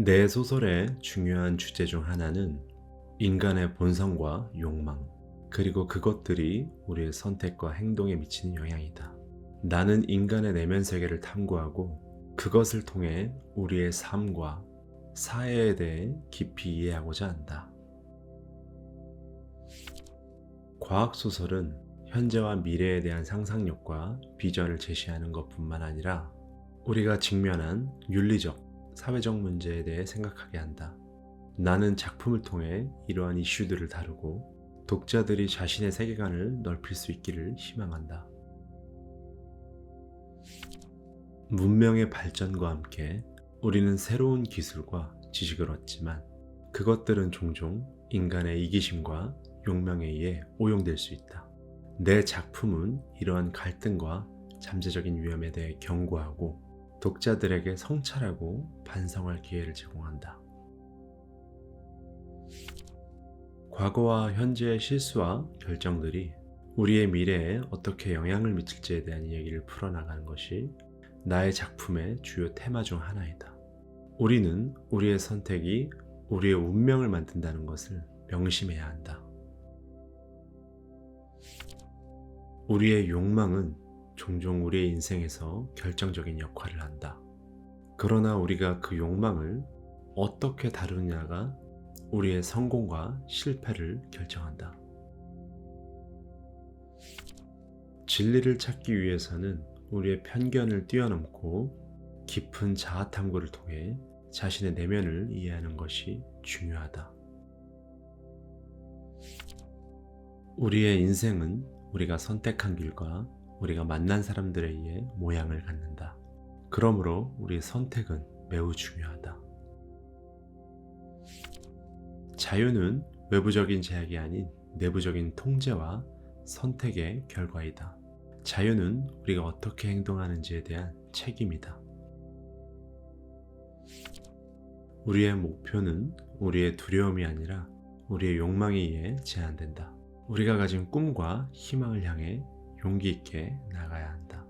내 소설의 중요한 주제 중 하나는 인간의 본성과 욕망, 그리고 그것들이 우리의 선택과 행동에 미치는 영향이다. 나는 인간의 내면 세계를 탐구하고 그것을 통해 우리의 삶과 사회에 대해 깊이 이해하고자 한다. 과학소설은 현재와 미래에 대한 상상력과 비전을 제시하는 것 뿐만 아니라 우리가 직면한 윤리적, 사회적 문제에 대해 생각하게 한다. 나는 작품을 통해 이러한 이슈들을 다루고 독자들이 자신의 세계관을 넓힐 수 있기를 희망한다. 문명의 발전과 함께 우리는 새로운 기술과 지식을 얻지만 그것들은 종종 인간의 이기심과 욕망에 의해 오용될 수 있다. 내 작품은 이러한 갈등과 잠재적인 위험에 대해 경고하고 독자들에게 성찰하고 반성할 기회를 제공한다. 과거와 현재의 실수와 결정들이 우리의 미래에 어떻게 영향을 미칠지에 대한 이야기를 풀어나가는 것이 나의 작품의 주요 테마 중 하나이다. 우리는 우리의 선택이 우리의 운명을 만든다는 것을 명심해야 한다. 우리의 욕망은 종종 우리의 인생에서 결정적인 역할을 한다. 그러나 우리가 그 욕망을 어떻게 다루느냐가 우리의 성공과 실패를 결정한다. 진리를 찾기 위해서는 우리의 편견을 뛰어넘고 깊은 자아 탐구를 통해 자신의 내면을 이해하는 것이 중요하다. 우리의 인생은 우리가 선택한 길과 우리가 만난 사람들에 의해 모양을 갖는다. 그러므로 우리의 선택은 매우 중요하다. 자유는 외부적인 제약이 아닌 내부적인 통제와 선택의 결과이다. 자유는 우리가 어떻게 행동하는지에 대한 책임이다. 우리의 목표는 우리의 두려움이 아니라 우리의 욕망에 의해 제한된다. 우리가 가진 꿈과 희망을 향해 용기 있게 나가야 한다.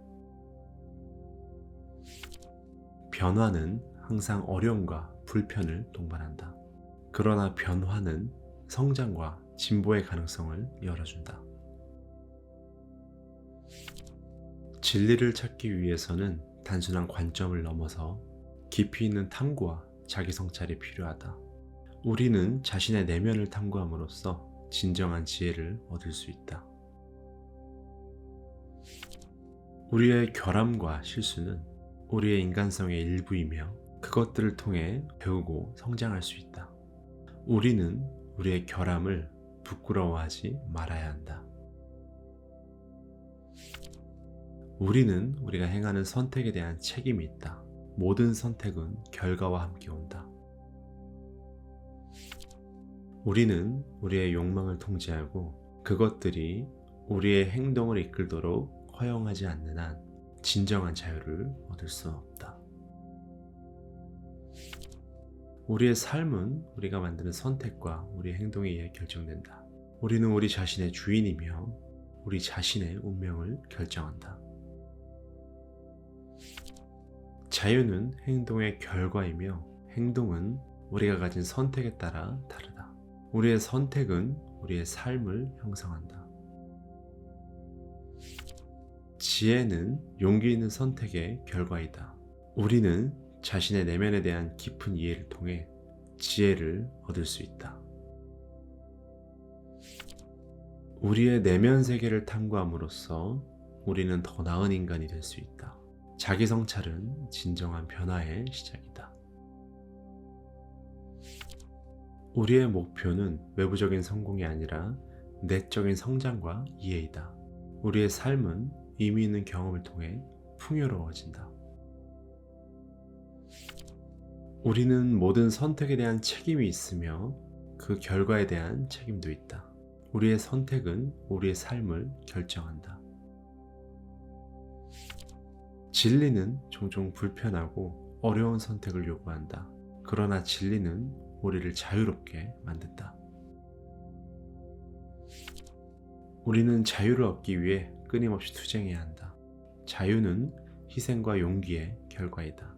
변화는 항상 어려움과 불편을 동반한다. 그러나 변화는 성장과 진보의 가능성을 열어준다. 진리를 찾기 위해서는 단순한 관점을 넘어서 깊이 있는 탐구와 자기 성찰이 필요하다. 우리는 자신의 내면을 탐구함으로써 진정한 지혜를 얻을 수 있다. 우리의 결함과 실수는 우리의 인간성의 일부이며 그것들을 통해 배우고 성장할 수 있다. 우리는 우리의 결함을 부끄러워하지 말아야 한다. 우리는 우리가 행하는 선택에 대한 책임이 있다. 모든 선택은 결과와 함께 온다. 우리는 우리의 욕망을 통제하고 그것들이 우리의 행동을 이끌도록 허용하지 않는 한 진정한 자유를 얻을 수 없다. 우리의 삶은 우리가 만드는 선택과 우리의 행동에 의해 결정된다. 우리는 우리 자신의 주인이며 우리 자신의 운명을 결정한다. 자유는 행동의 결과이며 행동은 우리가 가진 선택에 따라 다르다. 우리의 선택은 우리의 삶을 형성한다. 지혜는 용기 있는 선택의 결과이다. 우리는 자신의 내면에 대한 깊은 이해를 통해 지혜를 얻을 수 있다. 우리의 내면 세계를 탐구함으로써 우리는 더 나은 인간이 될 수 있다. 자기 성찰은 진정한 변화의 시작이다. 우리의 목표는 외부적인 성공이 아니라 내적인 성장과 이해이다. 우리의 삶은 의미 있는 경험을 통해 풍요로워진다. 우리는 모든 선택에 대한 책임이 있으며 그 결과에 대한 책임도 있다. 우리의 선택은 우리의 삶을 결정한다. 진리는 종종 불편하고 어려운 선택을 요구한다. 그러나 진리는 우리를 자유롭게 만든다. 우리는 자유를 얻기 위해 끊임없이 투쟁해야 한다. 자유는 희생과 용기의 결과이다.